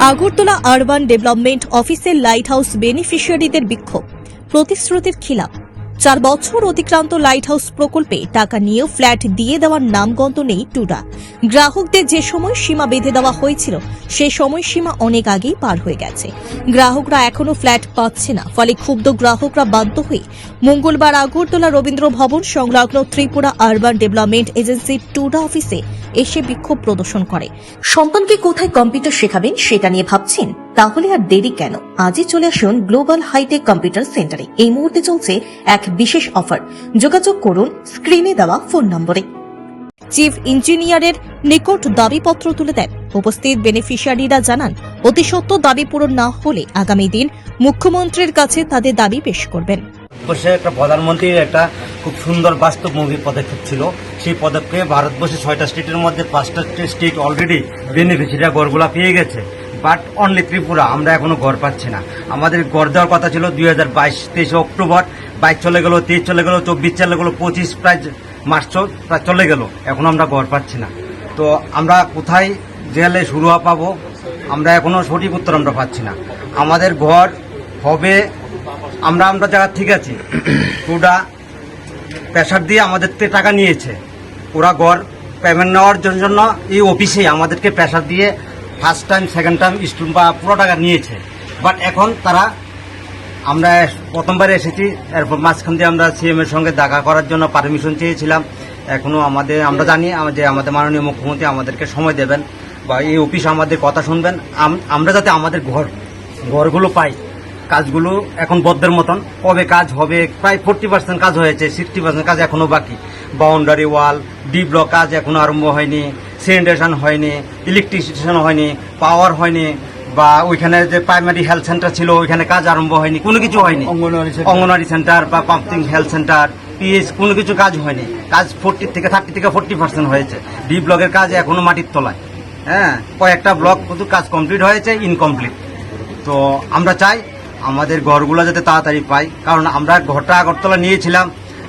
Agartala urban development অফিসের light house বেনিফিশিয়ারিদের বিক্ষোভ। প্রতিশ্রুতির খিলাফ চার বছর অতিক্রান্ত লাইট হাউস প্রকল্পে টাকা নিয়েও ফ্ল্যাট দিয়ে দেওয়ার নামগন্ধ নেই টুডা। গ্রাহকদের যে সময় সীমা বেঁধে দেওয়া হয়েছিল, সে সময় সীমা অনেক আগেই পার হয়ে গেছে। গ্রাহকরা এখনও ফ্ল্যাট পাচ্ছে না, ফলে ক্ষুব্ধ গ্রাহকরা বাধ্য হয়ে মঙ্গলবার আগরতলা রবীন্দ্র ভবন সংলগ্ন Tripura urban development agency TUDA অফিসে এসে বিক্ষোভ প্রদর্শন করে। সন্তানকে কোথায় কম্পিউটার শেখাবেন সেটা নিয়ে ভাবছেন তাহলে আর দেরি কেন? আজই চলে আসুন গ্লোবাল হাইটেক কম্পিউটার সেন্টারে এই মুহূর্তে চলছে এক বিশেষ অফার যোগাযোগ করুন স্ক্রিনে দেওয়া ফোন নম্বরে। চিফ ইঞ্জিনিয়ারের নিকট দাবিপত্র তুলে দেন। উপস্থিত বেনিফিশিয়ারিরা জানান, অতি সত্য দাবি পূরণ না হলে আগামী দিন মুখ্যমন্ত্রীর কাছে তাদের দাবি পেশ করবেন। ভারতবর্ষে একটা প্রধানমন্ত্রীর একটা খুব সুন্দর বাস্তবমুখী পদক্ষেপ ছিল। সেই পদক্ষেপে ভারতবর্ষে ছয়টা স্টেটের মধ্যে পাঁচটা স্টেট অলরেডি বেনিফিশিয়ারি গড়গুলা পেয়ে গেছে। বাট অনলি ত্রিপুরা, আমরা এখনও গড় পাচ্ছি না। আমাদের গড় দেওয়ার কথা ছিল দুই হাজার বাইশ, তেইশে অক্টোবর, বাইশ চলে গেল, তেইশ চলে গেল, চব্বিশ চলে গেল, পঁচিশ প্রায় মার্চ প্রায় চলে গেল। এখন আমরা গড় পাচ্ছি না। তো আমরা কোথায় গেলে শুরু পাবো, আমরা এখনও সঠিক উত্তর আমরা পাচ্ছি না। আমাদের ঘর হবে, আমরা আমরা জায়গা ঠিক আছি ওরা প্রেশার দিয়ে আমাদের টাকা নিয়েছে। ওরা গড় পেমেন্ট নেওয়ার জন্য জন্য এই অফিসে আমাদেরকে প্রেশার দিয়ে first time second time student বা পুরো টাকা নিয়েছে। বাট এখন তারা, আমরা প্রথমবার এসেছি, এরপর মাঝখান দিয়ে আমরা সিএম এর সঙ্গে দেখা করার জন্য পারমিশন চেয়েছিলাম। এখনও আমাদের, আমরা জানি যে আমাদের মাননীয় মুখ্যমন্ত্রী আমাদেরকে সময় দেবেন বা এই অফিস আমাদের কথা শুনবেন। আম- আমরা যাতে আমাদের ঘর, ঘরগুলো পাই, কাজগুলো এখন বদ্ধের মতন। কবে কাজ হবে, প্রায় ফোরটি পার্সেন্ট কাজ হয়েছে সিক্সটি পার্সেন্ট কাজ এখনও বাকি। বাউন্ডারি ওয়াল ডি ব্লক কাজ এখনও আরম্ভ হয়নি। স্যানিটেশন হয়নি ইলেকট্রিসিটেশন হয়নি পাওয়ার হয়নি বা ওইখানে যে প্রাইমারি হেলথ সেন্টার ছিল ওইখানে কাজ আরম্ভ হয়নি কোনো কিছু হয়নি। অঙ্গনওয়াড়ি সেন্টার বা পাম্পিং হেলথ সেন্টার পিএইচ কোনো কিছু কাজ হয়নি। কাজ ফোরটি থেকে থার্টি থেকে ফোরটি পার্সেন্ট হয়েছে। ডি ব্লকের কাজ এখনও মাটির তলায়। হ্যাঁ কয়েকটা ব্লক শুধু কাজ কমপ্লিট হয়েছে ইনকমপ্লিট তো আমরা চাই আমাদের ঘরগুলো যাতে তাড়াতাড়ি পাই। কারণ আমরা ঘরটা আগরতলা নিয়েছিলাম।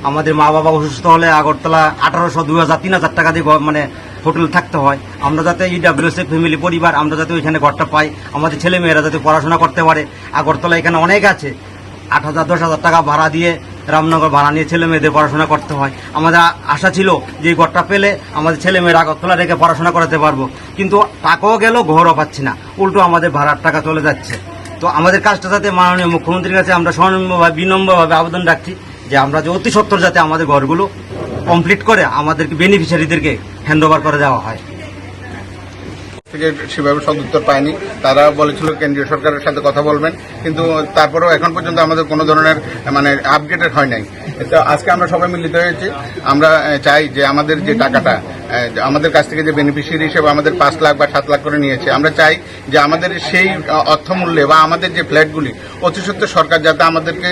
আমাদের মা বাবা অসুস্থ হলে আগরতলা আঠারোশো দু হাজার তিন হাজার টাকা দিয়ে মানে হোটেল থাকতে হয়। আমরা যাতে ইডাব্লিউএস ফ্যামিলি পরিবার, আমরা যাতে ওইখানে ঘরটা পাই, আমাদের ছেলে মেয়েরা যাতে পড়াশোনা করতে পারে। আগরতলা এখানে অনেক আছে। আট হাজার, দশ হাজার টাকা ভাড়া দিয়ে রামনগর ভাড়া নিয়ে ছেলে মেয়েদের পড়াশোনা করতে হয়। আমাদের আশা ছিল যে এই ঘরটা পেলে আমাদের ছেলে মেয়েরা আগরতলা রেখে পড়াশোনা করাতে পারব। কিন্তু টাকাও গেল, ঘরও পাচ্ছি না। উল্টো আমাদের ভাড়ার টাকা চলে যাচ্ছে। তো আমাদের কাজটা যাতে মাননীয় মুখ্যমন্ত্রীর কাছে আমরা সনম্রভাবে বিনম্রভাবে আবেদন রাখছি যে আমরা যে অতি সত্তর যাতে আমাদের ঘরগুলো কমপ্লিট করে আমাদেরকে বেনিফিশিয়ারিদেরকে হ্যান্ড ওভার করে দেওয়া হয়। থেকে সেভাবে সদুত্তর পায়নি। তারা বলেছিল কেন্দ্রীয় সরকারের সাথে কথা বলবেন, কিন্তু তারপরেও এখন পর্যন্ত আমাদের কোনো ধরনের মানে আপডেটেড হয় নাই। তো আজকে আমরা সবাই মিলিত হয়েছি। আমরা চাই যে আমাদের যে টাকাটা আমাদের কাছ থেকে যে বেনিফিশিয়ারি হিসেবে আমাদের পাঁচ লাখ বা সাত লাখ করে নিয়েছে, আমরা চাই যে আমাদের সেই অর্থমূল্যে বা আমাদের যে ফ্ল্যাটগুলি অতি সত্ত্বর সরকার যাতে আমাদেরকে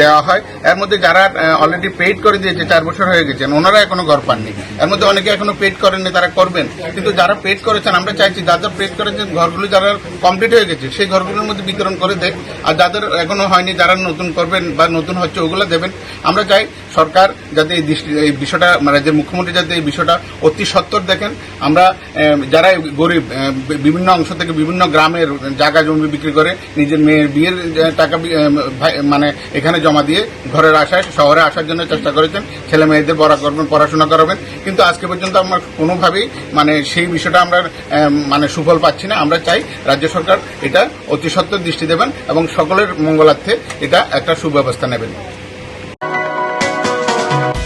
দেওয়া হয়। এর মধ্যে যারা অলরেডি পেইড করে দিয়েছে, চার বছর হয়ে গেছেন ওনারা এখনও ঘর পাননি। এর মধ্যে অনেকে এখনও পেড করেননি, তারা করবেন। কিন্তু যারা পেড করেছেন, আমরা চাইছি যারা পেড করেছেন, ঘরগুলি যারা কমপ্লিট হয়ে গেছে, সেই ঘরগুলোর মধ্যে বিতরণ করে দেখ আর যাদের এখনও হয়নি, যারা নতুন করবেন বা নতুন হচ্ছে, ওগুলো দেবেন। আমরা চাই সরকার যাতে এই দৃষ্টি এই বিষয়টা মানে রাজ্যের মুখ্যমন্ত্রী যাতে এই বিষয়টা অতি সত্তর দেখেন, আমরা যারা গরিব বিভিন্ন অংশ থেকে বিভিন্ন গ্রামের জায়গা জমি বিক্রি করে নিজের মেয়ের বিয়ের টাকা মানে এখানে জমা দিয়ে ঘরের আসায় শহরে আসার জন্য চেষ্টা করেছেন। ছেলে মেয়েদের পড়া করবেন, পড়াশোনা করাবেন। কিন্তু আজকে পর্যন্ত আমরা কোনোভাবেই মানে সেই বিষয়টা আমরা মানে সুফল পাচ্ছি না। আমরা চাই রাজ্য সরকার এটা অতি সত্তর দৃষ্টি দেবেন এবং সকলের মঙ্গলার্থে এটা একটা সুব্যবস্থা নেবেন।